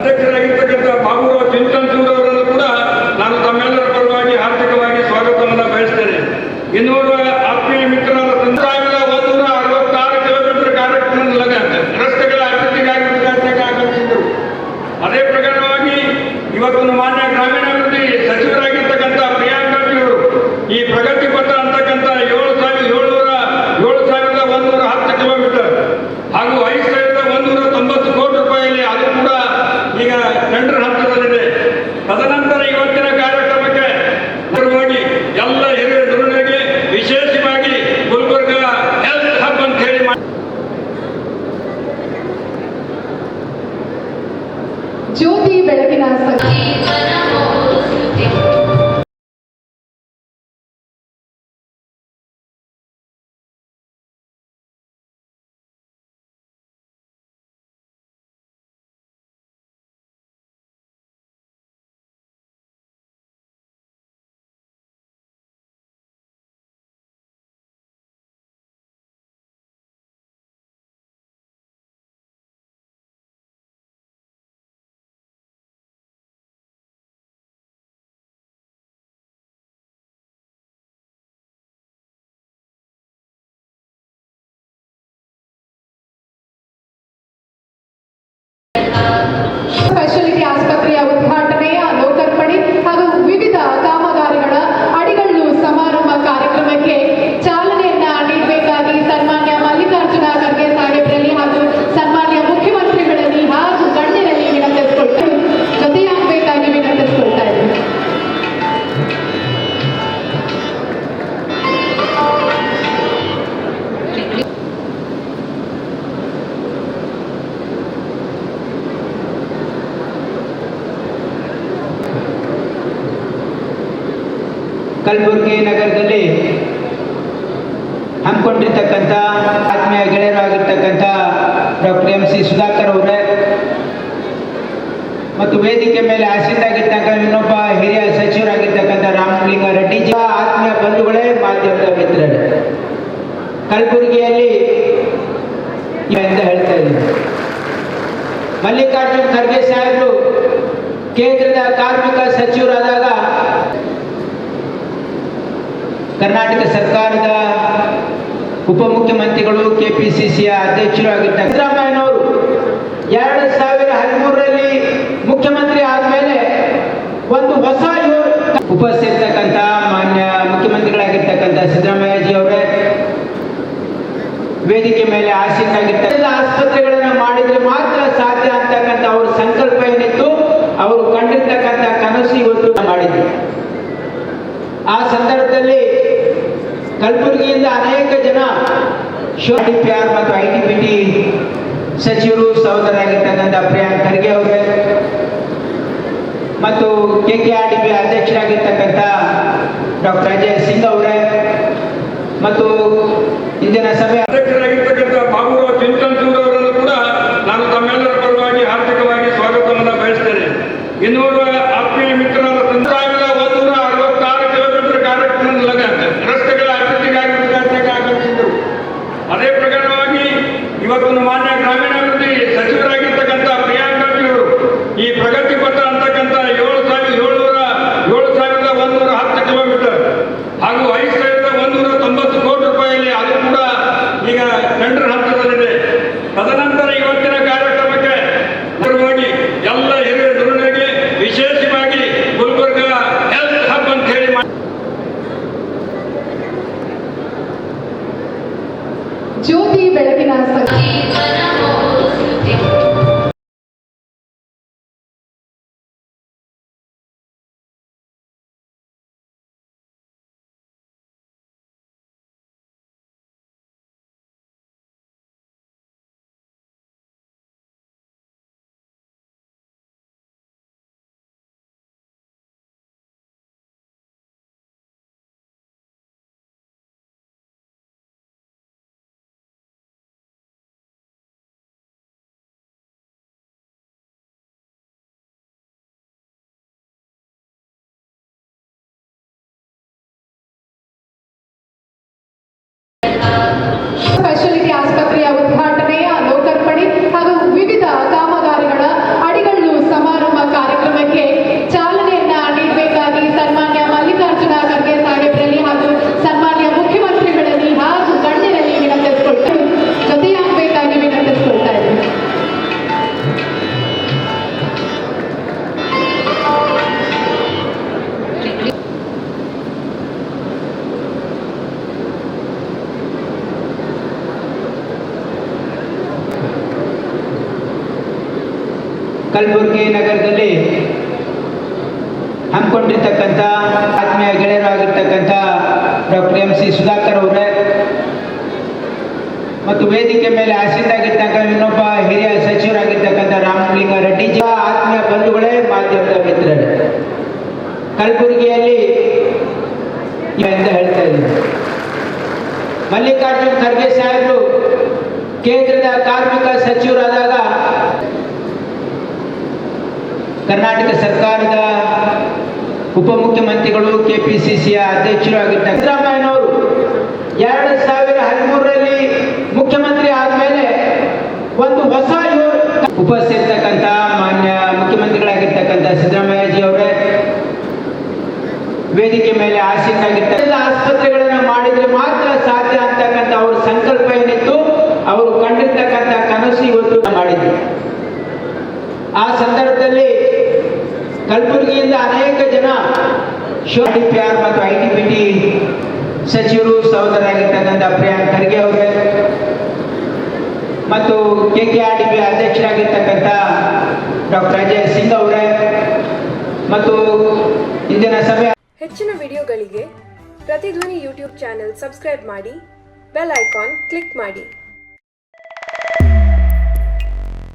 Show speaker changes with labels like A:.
A: ಅಧ್ಯಕ್ಷರಾಗಿರ್ತಕ್ಕಂಥ ಬಾಬುರಾವ್ ಚಿಂಚನ್ಸೂರ್ ಅವರನ್ನು ಕೂಡ ನಾನು ತಮ್ಮೆಲ್ಲರ ಪರವಾಗಿ ಹಾರ್ದಿಕವಾಗಿ ಸ್ವಾಗತವನ್ನು ಬಯಸ್ತೇನೆ. ಇನ್ನೂರು ಆತ್ಮೀಯ ಮಿತ್ರರಾದ ಸಾವಿರದ ಒಂದೂರ ಅರವತ್ತಾರು ಕಿಲೋಮೀಟರ್ ಕಾರ್ಯಕ್ರಮ ರಸ್ತೆಗಳ ಅಭಿವೃದ್ಧಿಗಾಗಿ ಉದ್ಘಾಟನೆಗೆ ಆಗಮಿಸಿದ್ದರು ಅದೇ ಪ್ರಕಾರವಾಗಿ ಇವತ್ತು ಮಾನ್ಯ ಗ್ರಾಮೀಣಾಭಿವೃದ್ಧಿ ಸಚಿವರಾಗಿರ್ತಕ್ಕಂಥ ಪ್ರಿಯಾಂಕ ಅವರು ಈ ಪ್ರಗತಿ ಪಥ ಅಂತಕ್ಕಂಥ ಏಳು ಸಾವಿರ ಏಳ್ನೂರ ಏಳು ಸಾವಿರದ ಒಂದೂರ ಹತ್ತು ಕಿಲೋಮೀಟರ್ ಹಾಗೂ
B: ಕಲಬುರಗಿ ನಗರದಲ್ಲಿ ಹಮ್ಮಿಕೊಂಡಿರ್ತಕ್ಕಂಥ ಆತ್ಮೀಯ ಗೆಳೆಯರಾಗಿರ್ತಕ್ಕಂಥ ಡಾಕ್ಟರ್ ಎಂ ಸಿ ಸುಧಾಕರ್ ಅವರೇ ಮತ್ತು ವೇದಿಕೆ ಮೇಲೆ ಆಸೀನಾಗಿರ್ತಕ್ಕ ಇನ್ನೊಬ್ಬ ಹಿರಿಯ ಸಚಿವರಾಗಿರ್ತಕ್ಕಂಥ ರಾಮಲಿಂಗ ರೆಡ್ಡಿ ಜಿ. ಆತ್ಮೀಯ ಬಂಧುಗಳೇ, ಮಾಧ್ಯಮದ ಮಿತ್ರರೇ. ಕಲಬುರಗಿಯಲ್ಲಿ ಅಂತ ಹೇಳ್ತಾ ಇದ್ದೀನಿ. ಮಲ್ಲಿಕಾರ್ಜುನ್ ಖರ್ಗೆ ಸಾಹೇಬರು ಕೇಂದ್ರದ ಕಾರ್ಮಿಕ ಸಚಿವರಾದಾಗ ಕರ್ನಾಟಕ ಸರ್ಕಾರದ ಉಪಮುಖ್ಯಮಂತ್ರಿಗಳು ಕೆಪಿಸಿಸಿಯ ಅಧ್ಯಕ್ಷರು ಆಗಿರ್ತಾರೆ ಸಿದ್ದರಾಮಯ್ಯನವರು ಎರಡು ಸಾವಿರ ಹದಿಮೂರರಲ್ಲಿ ಮುಖ್ಯಮಂತ್ರಿ ಆದಮೇಲೆ ಒಂದು ಹೊಸ ಉಪಸ್ಥಿರ್ತಕ್ಕಂಥ ಮಾನ್ಯ ಮುಖ್ಯಮಂತ್ರಿಗಳಾಗಿರ್ತಕ್ಕಂಥ ಸಿದ್ದರಾಮಯ್ಯಜಿ ಅವರೇ ವೇದಿಕೆ ಮೇಲೆ ಆಸೀನಾಗಿರ್ತಾರೆ ಆಸ್ಪತ್ರೆಗಳನ್ನು ಮಾಡಿದ್ರೆ ಮಾತ್ರ ಸಾಧ್ಯ ಅಂತಕ್ಕಂಥ ಅವ್ರ ಸಂಕಲ್ಪ ಏನಿತ್ತು, ಅವರು ಕಂಡಿರ್ತಕ್ಕಂಥ ಕನಸು ಇವತ್ತು ಮಾಡಿದ್ರು. ಆ ಸಂದರ್ಭದಲ್ಲಿ ಕಲಬುರಗಿಯಿಂದ ಅನೇಕ ಜನ ಪಿ ಆರ್ ಮತ್ತು ಐ ಟಿ ಬಿ ಟಿ ಸಚಿವರು ಸಹೋದರಾಗಿರ್ತಕ್ಕಂಥ ಪ್ರಿಯಾಂಕ್ ಖರ್ಗೆ ಅವರೇ ಮತ್ತು K K R D B ಅಧ್ಯಕ್ಷರಾಗಿರ್ತಕ್ಕಂಥ doctor Ajay
C: ಜ್ಯೋತಿ ಬೆಳಗಿನ
B: ಕಲಬುರಗಿ ನಗರದಲ್ಲಿ ಹಮ್ಮಿಕೊಂಡಿರ್ತಕ್ಕಂಥ ಆತ್ಮೀಯ ಗೆಳೆಯರಾಗಿರ್ತಕ್ಕಂಥ ಡಾಕ್ಟರ್ ಎಂ ಸಿ ಸುಧಾಕರ್ ಅವರೇ, ಮತ್ತು ವೇದಿಕೆ ಮೇಲೆ ಆಸೀನಾಗಿರ್ತಕ್ಕಂಥ ಇನ್ನೊಬ್ಬ ಹಿರಿಯ ಸಚಿವರಾಗಿರ್ತಕ್ಕಂಥ ರಾಮಲಿಂಗ ರೆಡ್ಡಿಜಿ ಆತ್ಮೀಯ ಬಂಧುಗಳೇ ಮಾಧ್ಯಮದ ಮಿತ್ರರೇ. ಕಲಬುರಗಿಯಲ್ಲಿ ಅಂತ ಹೇಳ್ತಾ ಇದ್ದೀನಿ. ಮಲ್ಲಿಕಾರ್ಜುನ್ ಖರ್ಗೆ ಸಾಹೇಬರು ಕೇಂದ್ರದ ಕಾರ್ಮಿಕ ಸಚಿವರಾದಾಗ ಕರ್ನಾಟಕ ಸರ್ಕಾರದ ಉಪಮುಖ್ಯಮಂತ್ರಿಗಳು, ಕೆಪಿಸಿಸಿಯ ಅಧ್ಯಕ್ಷರು ಆಗಿದ್ದ ಸಿದ್ದರಾಮಯ್ಯನವರು ಎರಡು ಸಾವಿರದ ಹದಿಮೂರರಲ್ಲಿ ಮುಖ್ಯಮಂತ್ರಿ ಆದಮೇಲೆ ಒಂದು ಹೊಸ ಉಪಸ್ಥಿತಿರ್ತಕ್ಕಂಥ ಮಾನ್ಯ ಮುಖ್ಯಮಂತ್ರಿಗಳಾಗಿರ್ತಕ್ಕಂಥ ಸಿದ್ದರಾಮಯ್ಯಜಿ ಅವರೇ ವೇದಿಕೆ ಮೇಲೆ ಆಸೀನರಾಗಿರ್ತಕ್ಕಂಥ ಆಸ್ಪತ್ರೆಗಳನ್ನು ಮಾಡಿದ್ರೆ ಮಾತ್ರ ಸಾಧ್ಯ ಅಂತಕ್ಕಂಥ ಅವ್ರ ಸಂಕಲ್ಪ ಏನಿತ್ತು, ಅವರು ಕಂಡಿರ್ತಕ್ಕಂಥ ಕನಸು ಇವತ್ತು ಮಾಡಿದ್ರು. ಆ ಸಂದರ್ಭದಲ್ಲಿ ಕಲಬುರಗಿಯಿಂದ ಅನೇಕ ಜನ ಶೋಧಿ ಪಿ ಮತ್ತು ಐ ಟಿ ಪಿ ಟಿ ಸಚಿವರು ಸಹೋದರಾಗಿರ್ತಕ್ಕಂಥ ಪ್ರಿಯಾಂಕ್ ಖರ್ಗೆ ಅವರೇ ಮತ್ತು K K R D P ಅಧ್ಯಕ್ಷರಾಗಿರ್ತಕ್ಕಂಥ doctor Ajay Singh ಅವರೇ ಮತ್ತು ಇಂದಿನ ಸಭೆ
D: ಹೆಚ್ಚಿನ ವಿಡಿಯೋಗಳಿಗೆ ಪ್ರತಿಧ್ವನಿ ಯೂಟ್ಯೂಬ್ ಚಾನೆಲ್ ಸಬ್ಸ್ಕ್ರೈಬ್ ಮಾಡಿ ಬೆಲ್ ಐಕಾನ್ ಕ್ಲಿಕ್ ಮಾಡಿ.